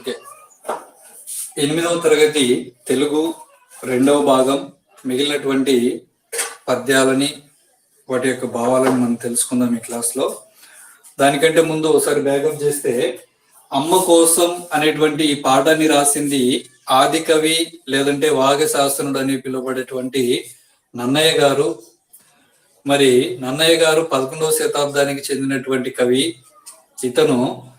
Okay. ఎనిమిదవ తరగతి తెలుగు రెండవ భాగం మిగిలినటువంటి పద్యాలని వాటి యొక్క భావాలను మనం తెలుసుకుందాం ఈ క్లాస్లో. దానికంటే ముందు ఒకసారి బ్యాకప్ చేస్తే అమ్మ కోసం అనేటువంటి ఈ పాఠాన్ని రాసింది ఆది కవి లేదంటే వాగశాస్త్రుడు అని పిలువబడేటువంటి నన్నయ్య గారు. మరి నన్నయ్య గారు పదకొండవ శతాబ్దానికి చెందినటువంటి కవి. ఇతను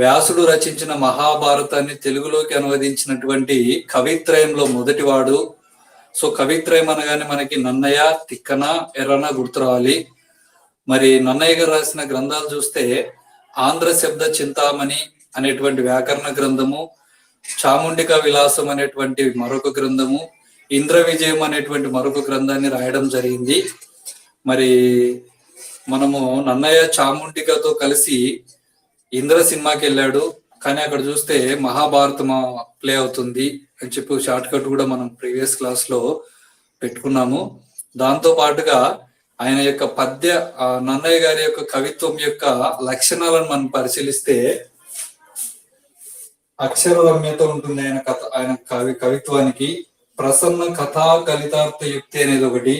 వ్యాసుడు రచించిన మహాభారతాన్ని తెలుగులోకి అనువదించినటువంటి కవిత్రయంలో మొదటివాడు. సో కవిత్రయం అనగానే మనకి నన్నయ్య తిక్కన ఎర్రన గుర్తు రావాలి. మరి నన్నయ్య గారు రాసిన గ్రంథాలు చూస్తే ఆంధ్ర శబ్ద చింతామణి అనేటువంటి వ్యాకరణ గ్రంథము చాముండిక విలాసం అనేటువంటి మరొక గ్రంథము ఇంద్ర విజయం అనేటువంటి మరొక గ్రంథాన్ని రాయడం జరిగింది. మరి మనము నన్నయ్య చాముండికతో కలిసి ఇంద్ర సినిమాకి వెళ్ళాడు కానీ అక్కడ చూస్తే మహాభారతం ప్లే అవుతుంది అని చెప్పి షార్ట్ కట్ కూడా మనం ప్రీవియస్ క్లాస్లో పెట్టుకున్నాము. దాంతో పాటుగా ఆయన యొక్క పద్య నన్నయ్య గారి యొక్క కవిత్వం యొక్క లక్షణాలను మనం పరిశీలిస్తే అక్షర రమ్యత ఉంటుంది ఆయన కథ ఆయన కవి కవిత్వానికి. ప్రసన్న కథా కలితార్థ యుక్తి అనేది ఒకటి.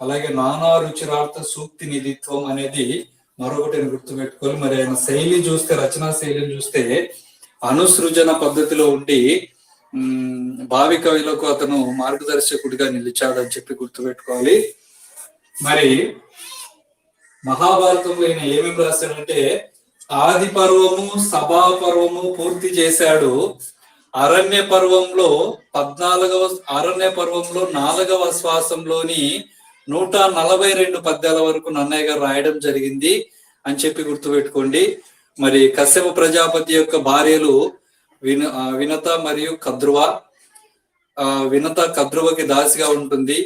అలాగే నానా రుచిరార్థ సూక్తి నిధిత్వం అనేది మరొకటి గుర్తుపెట్టుకోవాలి. మరి ఆయన శైలి చూస్తే రచనా శైలిని చూస్తే అనుసృజన పద్ధతిలో ఉండి భావి కవిలకు అతను మార్గదర్శకుడిగా నిలిచాడని చెప్పి గుర్తుపెట్టుకోవాలి. మరి మహాభారతంలో ఈయన ఏమేమి రాశాడంటే ఆది పర్వము సభా పర్వము పూర్తి చేశాడు. అరణ్య పర్వంలో పద్నాలుగవ అరణ్య పర్వంలో నాలుగవ శ్వాసంలోని నూట నలభై రెండు పద్యాల వరకు నన్నయ్య గారు రాయడం జరిగింది అని చెప్పి గుర్తుపెట్టుకోండి. మరి కశ్యప ప్రజాపతి యొక్క భార్యలు విన వినత మరియు కద్రువ. ఆ వినత కద్రువకి దాసిగా ఉంటుంది.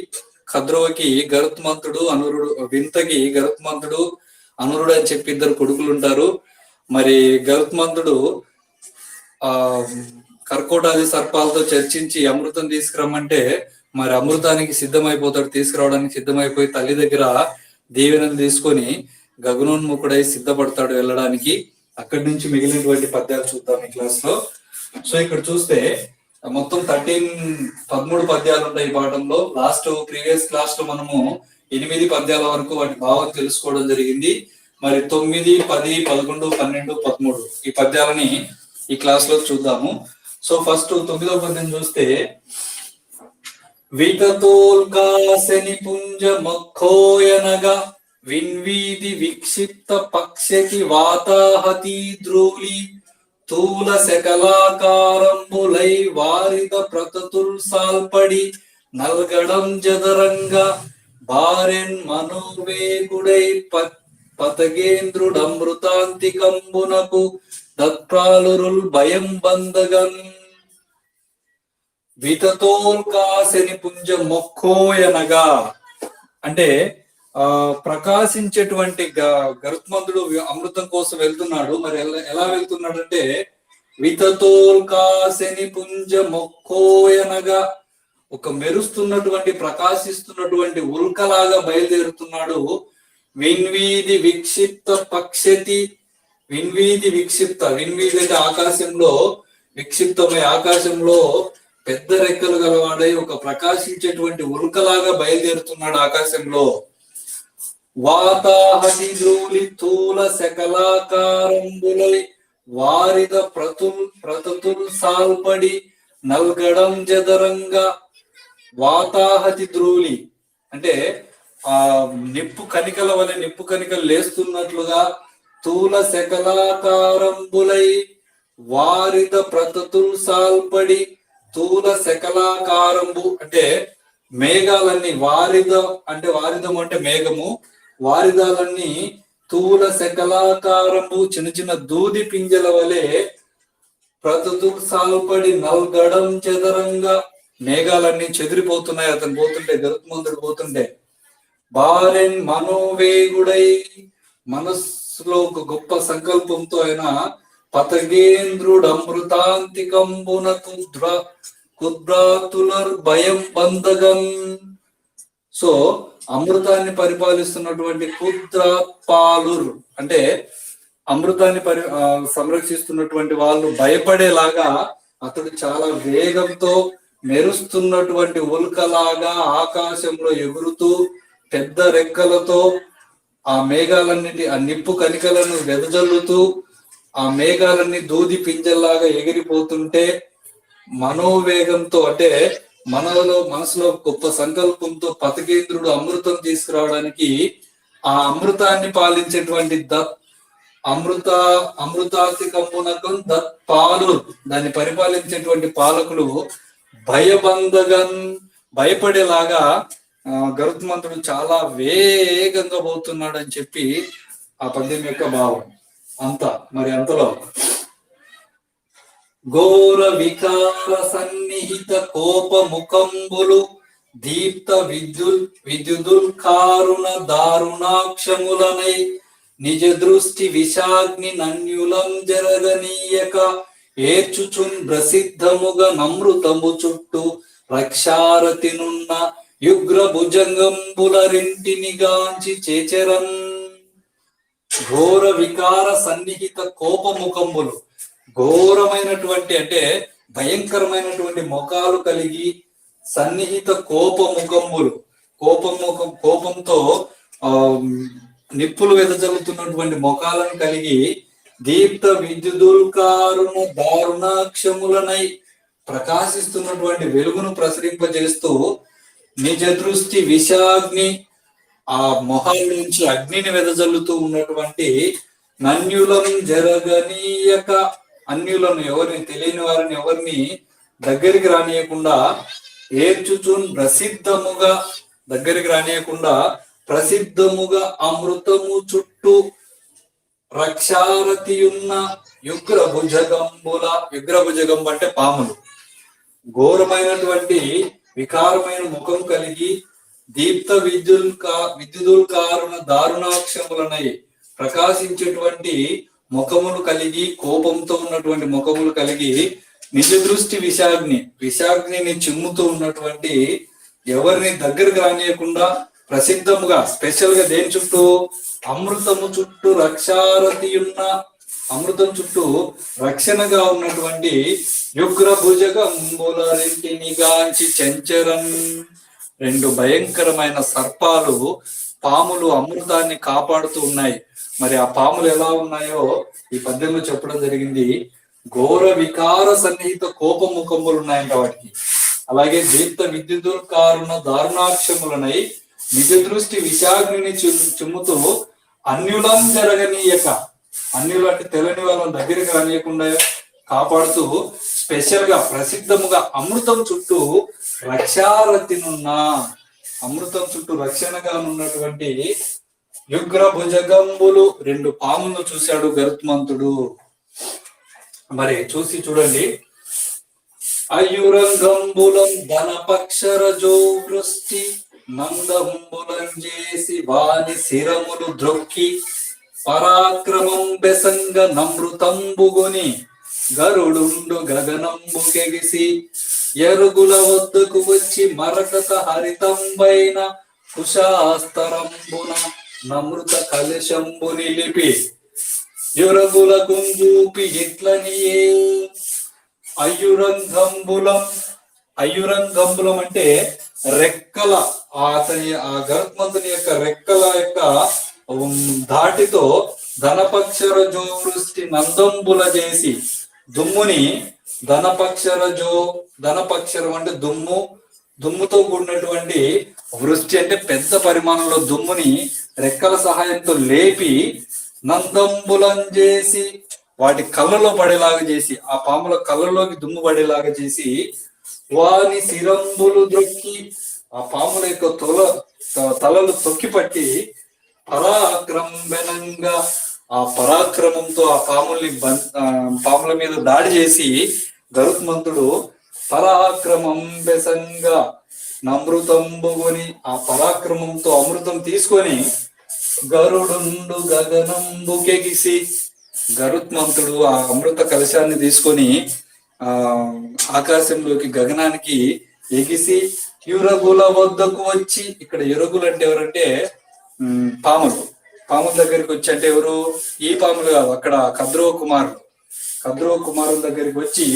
కద్రువకి గరుత్మంతుడు అనురుడు వింతకి గరుత్మంతుడు అనురుడు అని చెప్పి ఇద్దరు కొడుకులు ఉంటారు మరి గరుత్మంతుడు ఆ కర్కోటాది సర్పాలతో చర్చించి అమృతం తీసుకురమ్మంటే మరి అమృతానికి సిద్ధమైపోతాడు తీసుకురావడానికి సిద్ధమైపోయి తల్లి దగ్గర దీవెనలు తీసుకొని గగనోన్ముఖుడై సిద్ధపడతాడు వెళ్ళడానికి. అక్కడి నుంచి మిగిలినటువంటి పద్యాలు చూద్దాం ఈ క్లాస్లో. సో ఇక్కడ చూస్తే మొత్తం థర్టీన్ పదమూడు పద్యాలు ఉంటాయి ఈ పాఠంలో. లాస్ట్ ప్రీవియస్ క్లాస్లో మనము ఎనిమిది పద్యాల వరకు వాటి భావం తెలుసుకోవడం జరిగింది. మరి తొమ్మిది పది పదకొండు పన్నెండు పదమూడు ఈ పద్యాలని ఈ క్లాస్లో చూద్దాము. సో ఫస్ట్ తొమ్మిదో పద్యం చూస్తే వితతోల్కాశని విన్వీది విక్షిప్త పక్షకి వాతాహతీ ద్రోలి తూల శకలాకారంబులై వారిద ప్రతతుల్ సాల్పడి నల్గడం జదరంగ భారెన్ మనోవేగుడై పతగేంద్రుడమృతాంతికంబునకు దత్ప్రాలురుల్ భయం బందగన్ వితతోల్కాశని పుంజ మొక్కోయనగా. అంటే ఆ ప్రకాశించేటువంటి గ- గరుత్మంతుడు అమృతం కోసం వెళ్తున్నాడు. మరి ఎలా- ఎలా వెళ్తున్నాడు అంటే వితతోల్కాశని పుంజ మొక్కోయనగా. ఒక మెరుస్తున్నటువంటి ప్రకాశిస్తున్నటువంటి ఉల్కలాగా బయలుదేరుతున్నాడు. విన్వీధి విక్షిప్త పక్షతి విన్వీధి విక్షిప్త. విన్వీధి అంటే ఆకాశంలో విక్షిప్తమై ఆకాశంలో పెద్ద రెక్కలు గలవాడై ఒక ప్రకాశించేటువంటి ఉల్కలాగా బయలుదేరుతున్నాడు ఆకాశంలో. వాతాహతి ద్రోలి తూల శకలాకారంబులై వారిద ప్రతుల్ ప్రతతుల్ సాల్పడి నల్గడం జదరంగా వాతాహతి ద్రోలి అంటే ఆ నిప్పు కనికల వలె నిప్పు కనికలు లేస్తున్నట్లుగా తూల శకలాకారంబులై వారిద ప్రతతుల్ సాల్పడి తూల శకలాకారంబు అంటే మేఘాలన్నీ వారిద అంటే వారిదం అంటే మేఘము. వారిదాలన్నీ తూల శకలాకారము చిన్న చిన్న దూది పింజల వలె ప్రతుతుల్ సాల్పడి నల్గడం చదరంగా మేఘాలన్నీ చెదిరిపోతున్నాయి. అతను పోతుంటే గరుత్మంతుడు పోతుంటే బారెన్ మనోవేగుడై మనస్సులో ఒక గొప్ప సంకల్పంతో ఆయన పతగేంద్రుడు అమృతాంతికంబున కుద్ర కుద్రాతులర్ భయం బంధగం. సో అమృతాన్ని పరిపాలిస్తున్నటువంటి కుద్రాపాలుర్ అంటే అమృతాన్ని పరి సంరక్షిస్తున్నటువంటి వాళ్ళు భయపడేలాగా అతడు చాలా వేగంతో మెరుస్తున్నటువంటి ఉల్కలాగా ఆకాశంలో ఎగురుతూ పెద్ద రెక్కలతో ఆ మేఘాలన్నిటి ఆ నిప్పు కనికలను వెదజల్లుతూ ఆ మేఘాలన్నీ దూది పింజల్లాగా ఎగిరిపోతుంటే మనోవేగంతో అంటే మనలో మనసులో గొప్ప సంకల్పంతో పతకేంద్రుడు అమృతం తీసుకురావడానికి ఆ అమృతాన్ని పాలించేటువంటి దత్ అమృత అమృతాతికమునకు దత్ పాలు దాన్ని పరిపాలించేటువంటి పాలకులు భయబంధగన్ భయపడేలాగా ఆ, గరుత్మంతుడు చాలా వేగంగా పోతున్నాడు అని చెప్పి ఆ పద్యం యొక్క భావం. అంత మరి అంతలో. ఘోర వికార సన్నిహిత కోప ముఖంబులు దీప్త విద్యుల్ విద్యుదుల్కారుణ దారుణాక్షములనై నిజ దృష్టి విషాగ్ని నన్యులం జరగనీయక ఏర్చుచున్ ప్రసిద్ధముగా నమృతము చుట్టూ రక్షారతినున్న యుగ్ర భుజంగంబులరింటిని గాంచి చేచెరన్ ఘోర వికార సన్నిహిత కోపముఖములు. ఘోరమైనటువంటి అంటే భయంకరమైనటువంటి ముఖాలు కలిగి సన్నిహిత కోప కోపముఖం కోపంతో ఆ నిప్పులు వెదజల్లుతున్నటువంటి ముఖాలను కలిగి దీప్త విద్యుదుల్కారును దారుణాక్షములనై ప్రకాశిస్తున్నటువంటి వెలుగును ప్రసరింపజేస్తూ నిజ దృష్టి విషాగ్ని ఆ మొహాల నుంచి అగ్నిని వెదజల్లుతూ ఉన్నటువంటి నన్యులను జరగనీయక. అన్యులను ఎవరిని తెలియని వారిని ఎవరిని దగ్గరికి రానియకుండా ఏర్చుచున్ ప్రసిద్ధముగా దగ్గరికి రానియకుండా ప్రసిద్ధముగా అమృతము చుట్టూ రక్షారతియున్న యుగ్ర భుజగంబుల యుగ్ర భుజగంబు అంటే పాములు. ఘోరమైనటువంటి వికారమైన ముఖం కలిగి దీప్త విద్యుల్ విద్యుదుల్కారుణ దారుణాక్షములనై ప్రకాశించేటువంటి ముఖములు కలిగి కోపంతో ఉన్నటువంటి ముఖములు కలిగి నిజ దృష్టి విషాగ్ని విషాగ్నిని చిమ్ముతూ ఉన్నటువంటి ఎవరిని దగ్గరకు రానియకుండా ప్రసిద్ధముగా స్పెషల్గా దేని చుట్టూ? అమృతము చుట్టూ రక్షారతి ఉన్న అమృతం చుట్టూ రక్షణగా ఉన్నటువంటి యుగ్ర భుజగంబులరింటిని గాంచి చెంచరం. రెండు భయంకరమైన సర్పాలు పాములు అమృతాన్ని కాపాడుతూ ఉన్నాయి. మరి ఆ పాములు ఎలా ఉన్నాయో ఈ పద్యంలో చెప్పడం జరిగింది. ఘోర వికార సన్నిహిత కోపముఖములు ఉన్నాయంట వాటికి. అలాగే దీప్త విద్యుదుర్కారుణ దారుణాక్షములనై నిజ దృష్టి విషాగ్ని చిమ్ముతూ అన్యులం జరగనీయక. అన్యులు అంటే తెలని వాళ్ళని దగ్గరికి రానియకుండా కాపాడుతూ స్పెషల్గా ప్రసిద్ధముగా అమృతం చుట్టూ రక్షారతినున్న అమృతం చుట్టూ రక్షణగా ఉన్నటువంటి యుగ్ర భుజగంబులు రెండు పాములను చూశాడు గరుత్మంతుడు. మరి చూసి చూడండి. అయురంగంబులం ధనపక్షరజో వృష్టి నందంబులం చేసి వాని శిరములు ద్రొక్కి పరాక్రమం బెసంగ నమృతంబుగుని గరుడుండు గగనంబుకెగిసి ఎరుగుల వద్దకు వచ్చి మరకత హరితంబైన కుశాస్తరంబున నమృత కలశంబు నిలిపి యురగుల గుంజూపి ఇట్లనియే అయురంగంబులం అయురంగంబులం అంటే రెక్కల అతని ఆ గరుత్మంతుని యొక్క రెక్కల యొక్క దాటితో ధాటితో ధనపక్షరజో నందంబుల చేసి దుమ్ముని ధనపక్షరజు ధనపక్షరం అంటే దుమ్ము దుమ్ముతో కూడినటువంటి వృష్టి అంటే పెద్ద పరిమాణంలో దుమ్ముని రెక్కల సహాయంతో లేపి నందంబులం చేసి వాటి కళ్ళలో పడేలాగా చేసి ఆ పాముల కళ్ళలోకి దుమ్ము పడేలాగా చేసి వాని శిరంబులు దొక్కి ఆ పాముల యొక్క తొల త- తలలు తొక్కి పట్టి పరాక్రమంగా ఆ పరాక్రమంతో ఆ పాముల్ని బం- పాముల మీద దాడి చేసి గరుత్మంతుడు పరాక్రమం బెసంగా నమృతంబుని ఆ పరాక్రమంతో అమృతం తీసుకొని గరుడుండు గగనంబుకెగిసి గరుత్మంతుడు ఆ అమృత కలశాన్ని తీసుకొని ఆ ఆకాశంలోకి గగనానికి ఎగిసి యురగుల వద్దకు వచ్చి ఇక్కడ యురగులు అంటే ఎవరంటే పాములు. పాముల దగ్గరికి వచ్చి అంటే ఎవరు? ఈ పాములు కాదు అక్కడ కద్రో కుమారులు కద్రవ కుమారుల దగ్గరికి వచ్చి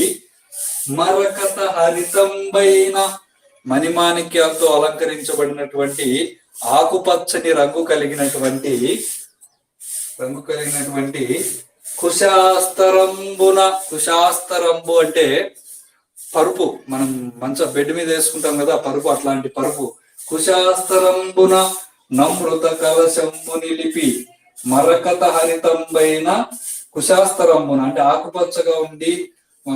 మరకత హరితంబైన మణిమాణిక్యాలతో అలంకరించబడినటువంటి ఆకుపచ్చని రంగు కలిగినటువంటి రంగు కలిగినటువంటి కుశాస్తరంబున కుశాస్తరంబు అంటే పరుపు. మనం మంచ బెడ్ మీద వేసుకుంటాం కదా పరుపు అట్లాంటి పరుపు. కుశాస్తరంబున నమృత కలశంబు నిలిపి మరకత హరితంబైన కుశాస్త్రంబున అంటే ఆకుపచ్చగా ఉండి ఆ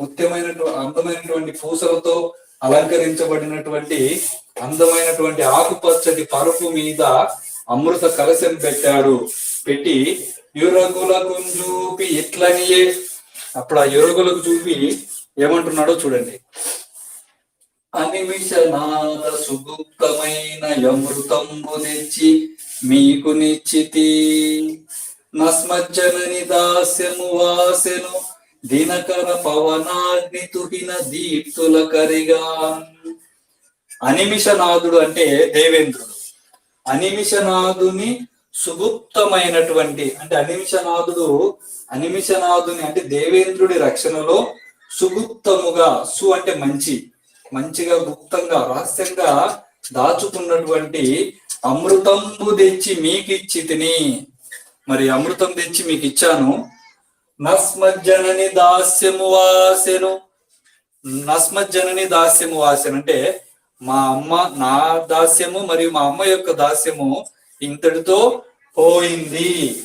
ముత్యమైనటువంటి అందమైనటువంటి పూసలతో అలంకరించబడినటువంటి అందమైనటువంటి ఆకుపచ్చటి పరుపు మీద అమృత కలశం పెట్టాడు. పెట్టి యురగులకు చూపి ఇట్లనియే అప్పుడు ఆ యురగులకు చూపి ఏమంటున్నాడో చూడండి. అనిమిషనాథ సుగుప్తమైన యమృతంబు తెచ్చి మీకు నిచ్చితి. నస్మజ్జనని దాస్యము వాసెను దినకర పవనాగ్ని తుహిన దీప్తుల కరిగా. అనిమిషనాథుడు అంటే దేవేంద్రుడు. అనిమిషనాథుని సుగుప్తమైనటువంటి అంటే అనిమిషనాథుడు అనిమిషనాథుని అంటే దేవేంద్రుడి రక్షణలో సుగుప్తముగా సు అంటే మంచి. మంచిగా గుప్తంగా రహస్యంగా దాచుకున్నటువంటి అమృతంబు తెచ్చి మీకిచ్చి తిని మరి అమృతం తెచ్చి మీకు ఇచ్చాను నస్మజ్జనని దాస్యము వాసెను. నస్మజ్జనని దాస్యము వాసెను అంటే మా అమ్మ నా దాస్యము మరియు మా అమ్మ యొక్క దాస్యము ఇంతటితో పోయింది.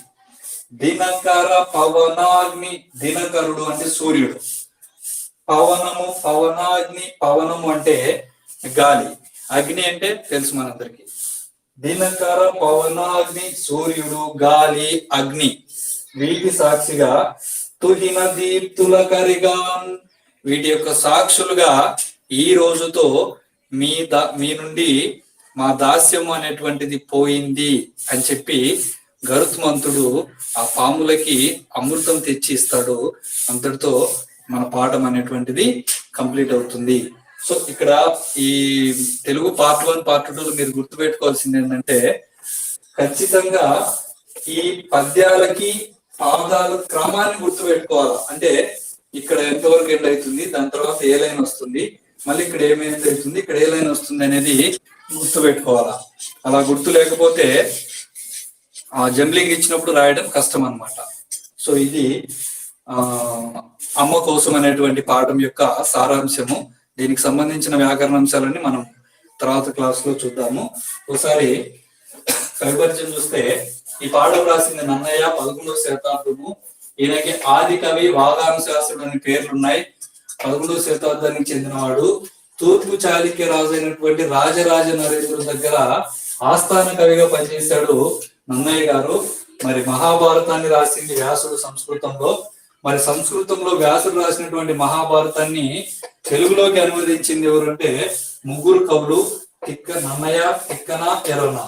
దినకర పవనాగ్ని దినకరుడు అంటే సూర్యుడు. పవనము పవనాగ్ని పవనము అంటే గాలి. అగ్ని అంటే తెలుసు మనందరికి. దినకర పవనాగ్ని సూర్యుడు గాలి అగ్ని. వీటి సాక్షిగా తుహిన దీప్తుల కరిగాన్ వీటి యొక్క సాక్షులుగా ఈ రోజుతో మీ దా మీ నుండి మా దాస్యము అనేటువంటిది పోయింది అని చెప్పి గరుత్మంతుడు ఆ పాములకి అమృతం తెచ్చి ఇస్తాడు. అంతటితో మన పాఠం అనేటువంటిది కంప్లీట్ అవుతుంది. సో ఇక్కడ ఈ Telugu part one part two మీరు గుర్తుపెట్టుకోవాల్సింది ఏంటంటే ఖచ్చితంగా ఈ పద్యాలకి పాదాల క్రమాన్ని గుర్తుపెట్టుకోవాలి? అంటే ఇక్కడ ఎంతవరకు ఎండ్ అవుతుంది దాని తర్వాత ఏ లైన్ వస్తుంది మళ్ళీ ఇక్కడ ఏమైంది అవుతుంది ఇక్కడ ఏ లైన్ వస్తుంది అనేది గుర్తు పెట్టుకోవాలా అలా గుర్తు లేకపోతే ఆ జంబ్లింగ్ ఇచ్చినప్పుడు రాయడం కష్టం అన్నమాట. సో ఇది అమ్మ కోసం అనేటువంటి పాఠం యొక్క సారాంశము దీనికి సంబంధించిన వ్యాకరణాంశాలన్నీ మనం తర్వాత క్లాస్లో చూద్దాము. ఒకసారి కవిపరిచయం చూస్తే ఈ పాఠం రాసింది నన్నయ్య పదకొండవ శతాబ్దము. ఈయనకి ఆది కవి వాదాను శాస్త్రుడు అనే పేర్లు ఉన్నాయి పదకొండవ శతాబ్దానికి చెందినవాడు. తూర్పు చాళుక్య రాజు అయినటువంటి రాజరాజ నరేంద్రుడి దగ్గర ఆస్థాన కవిగా పనిచేశాడు నన్నయ్య గారు. మరి మహాభారతాన్ని రాసింది వ్యాసుడు సంస్కృతంలో. మరి సంస్కృతంలో వ్యాసుడు రాసినటువంటి మహాభారతాన్ని తెలుగులోకి అనువదించింది ఎవరంటే ముగ్గురు కవులు తిక్క నన్నయ్య తిక్కన ఎరవన.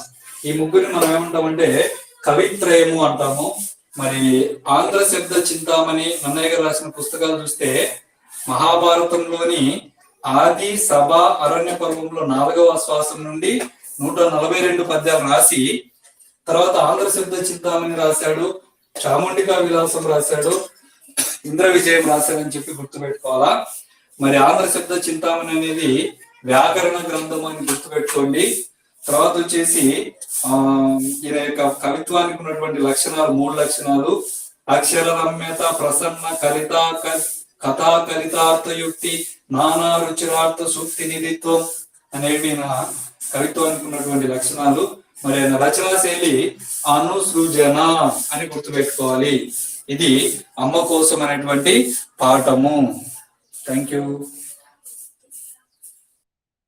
ఈ ముగ్గురిని మనం ఏమంటామంటే కవిత్రయము అంటాము. మరి ఆంధ్ర శబ్ద చింతామణి నన్నయ్య గారు రాసిన పుస్తకాలు చూస్తే మహాభారతంలోని ఆది సభ అరణ్య పర్వంలో నాలుగవ శ్వాసం నుండి నూట నలభై రెండు పద్యాలు రాసి తర్వాత ఆంధ్ర శబ్ద చింతామణి రాశాడు చాముండికా విలాసం రాశాడు ఇంద్ర విజయం రాశారని చెప్పి గుర్తుపెట్టుకోవాలా? మరి ఆంధ్ర శబ్ద చింతామణి అనేది వ్యాకరణ గ్రంథం అని గుర్తుపెట్టుకోండి. తర్వాత వచ్చేసి ఆ ఈయన యొక్క కవిత్వానికి ఉన్నటువంటి లక్షణాలు మూడు లక్షణాలు. అక్షర రమ్యత ప్రసన్న కలిత కథా కలితార్థయుక్తి నానా రుచిరార్థ సూక్తి నిధిత్వం అనేవి నా కవిత్వానికి ఉన్నటువంటి లక్షణాలు. మరి ఆయన రచనా శైలి అనుసృజన అని గుర్తుపెట్టుకోవాలి. ఇది అమ్మ కోసం అనేటువంటి పాఠము. Thank you